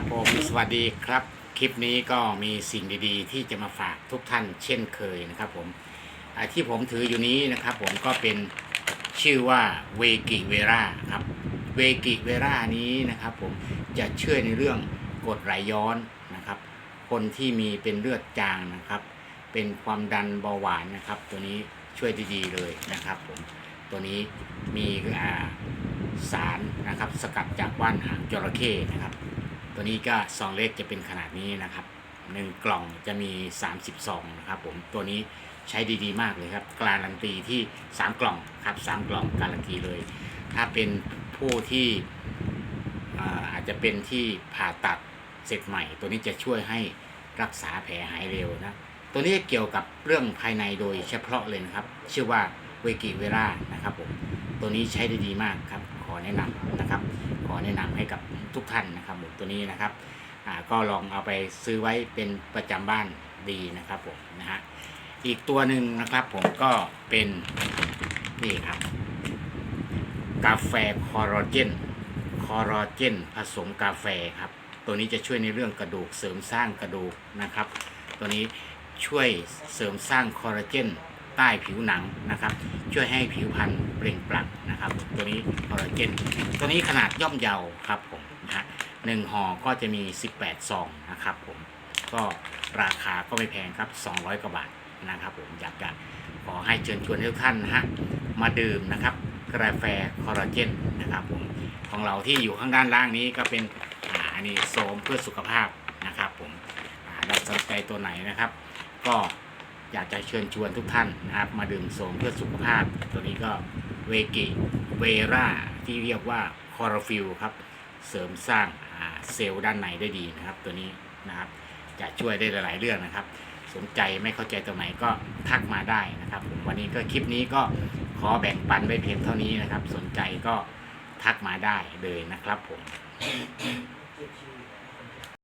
ครับผมสวัสดีครับ คลิปนี้ก็มีสิ่งดีๆ ที่จะมาฝากทุกท่านเช่นเคยนะครับผมที่ผมถืออยู่นี้นะครับผมก็เป็นชื่อว่าเวกิเวราครับเวกิเวรานี้นะครับผมจะช่วยในเรื่องกดไหลย้อนนะครับ คนที่มีเป็นเลือดจางนะครับ เป็นความดันเบาหวานนะครับ ตัวนี้ช่วยดีๆเลยนะครับผมตัวนี้มีสารนะครับสกัดจากว่านหางจระเข้นะครับ ตัวนี้ก็ซองเล็กจะเป็นขนาดนี้นะครับหนึ่งกล่องจะมี30ซองนะครับผมตัวนี้ใช้ดีๆ มากเลยครับการันตีที่ 3 กล่องครับ3กล่องการันตีเลย ถ้าเป็นผู้ที่อาอาจจะเป็นที่ผ่าตัดเสร็จใหม่ ตัวนี้จะช่วยให้รักษาแผลหายเร็วนะตัวนี้เกี่ยวกับเรื่องภายในโดยเฉพาะเลยนะครับ ชื่อว่าเวกิเวรานะครับผมตัวนี้ใช้ได้ดีมากครับขอแนะนำนะครับ ขอแนะนำให้กับทุกท่านนะครับผมตัวนี้นะครับก็ลองเอาไปซื้อไว้เป็นประจำบ้านดีนะครับผมนะฮะอีกตัวหนึ่งนะครับผมก็เป็นนี่ครับ กาแฟคอลลาเจนคอลลาเจนผสมกาแฟครับ ตัวนี้จะช่วยในเรื่องกระดูกเสริมสร้างกระดูกนะครับ ตัวนี้ช่วยเสริมสร้างคอลลาเจน ใต้ผิวหนังนะครับ ช่วยให้ผิวพรรณเปล่งปลั่งนะครับ ตัวนี้คอลลาเจนตัวนี้ขนาดย่อมเยาครับผมนะฮะหนึ่งห่อก็จะมี 18 ซองนะครับผมก็ราคาก็ไม่แพงครับ 200 กว่าบาทนะครับผมอยากจะขอให้เชิญชวนให้ทุกท่านนะฮะมาดื่มนะครับกาแฟคอลลาเจนนะครับผมของเราที่อยู่ข้างด้านล่างนี้ก็เป็นอ่าอันนี้โสมเพื่อสุขภาพนะครับผมอ่าเราสนใจตัวไหนนะครับ ก็ อยากจะเชิญชวนทุกท่านนะครับมาดื่มโสมเพื่อสุขภาพ ตัวนี้ก็เวกิเวราที่เรียกว่าคอร์ฟิลครับ เสริมสร้างเซลล์ด้านในได้ดีนะครับ ตัวนี้นะครับจะช่วยได้หลาย ๆ เรื่องนะครับ สนใจไม่เข้าใจตรงไหนก็ทักมาได้นะครับ วันนี้ก็คลิปนี้ก็ขอแบ่งปันไว้เพียงเท่านี้นะครับ สนใจก็ทักมาได้เลยนะครับผม